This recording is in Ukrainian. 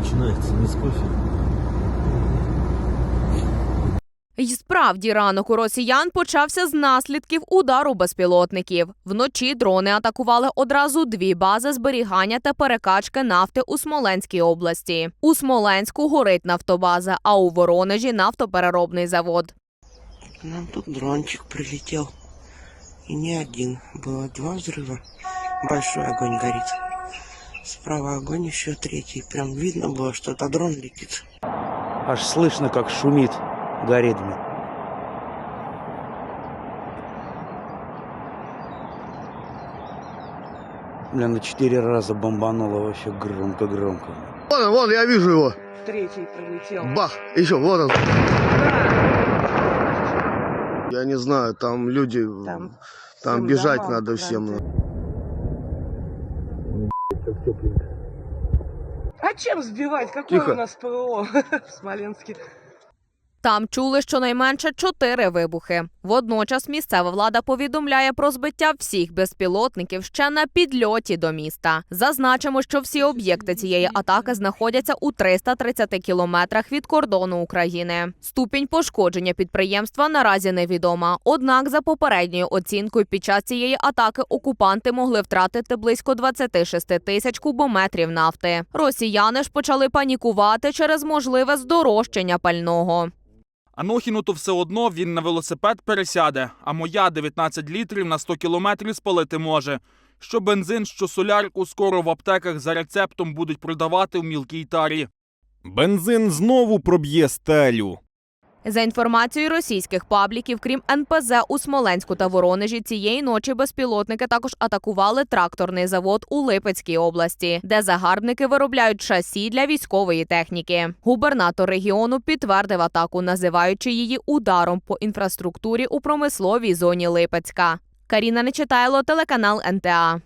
начинается не с кофе. І справді ранок у росіян почався з наслідків удару безпілотників. Вночі дрони атакували одразу дві бази зберігання та перекачки нафти у Смоленській області. У Смоленську горить нафтобаза, а у Воронежі нафтопереробний завод. К нам тут дрончик прилетел. И не один. Было два взрыва. Большой огонь горит. Справа огонь еще третий. Прям видно было, что это дрон летит. Аж слышно, как шумит, горит. блин. Бля, на четыре раза бомбануло вообще громко-громко. Вон он, вон, я вижу его. Третий прилетел. Бах, еще, вот он. Я не знаю, там люди, Там там, бежать домам надо всем. Квартиры. А чем сбивать? Какое Тихо. у нас ПВО в Смоленске? Там чули щонайменше чотири вибухи. Водночас місцева влада повідомляє про збиття всіх безпілотників ще на підльоті до міста. Зазначимо, що всі об'єкти цієї атаки знаходяться у 330 кілометрах від кордону України. Ступінь пошкодження підприємства наразі невідома. Однак, за попередньою оцінкою, під час цієї атаки окупанти могли втратити близько 26 тисяч кубометрів нафти. Росіяни ж почали панікувати через можливе здорожчання пального. Анохіну то все одно він на велосипед пересяде, а моя 19 літрів на 100 кілометрів спалити може. Що бензин, що солярку скоро в аптеках за рецептом будуть продавати в мілкій тарі. Бензин знову проб'є стелю. За інформацією російських пабліків, крім НПЗ у Смоленську та Воронежі, цієї ночі безпілотники також атакували тракторний завод у Липецькій області, де загарбники виробляють шасі для військової техніки. Губернатор регіону підтвердив атаку, називаючи її ударом по інфраструктурі у промисловій зоні Липецька. Каріна Нечитайло, телеканал НТА.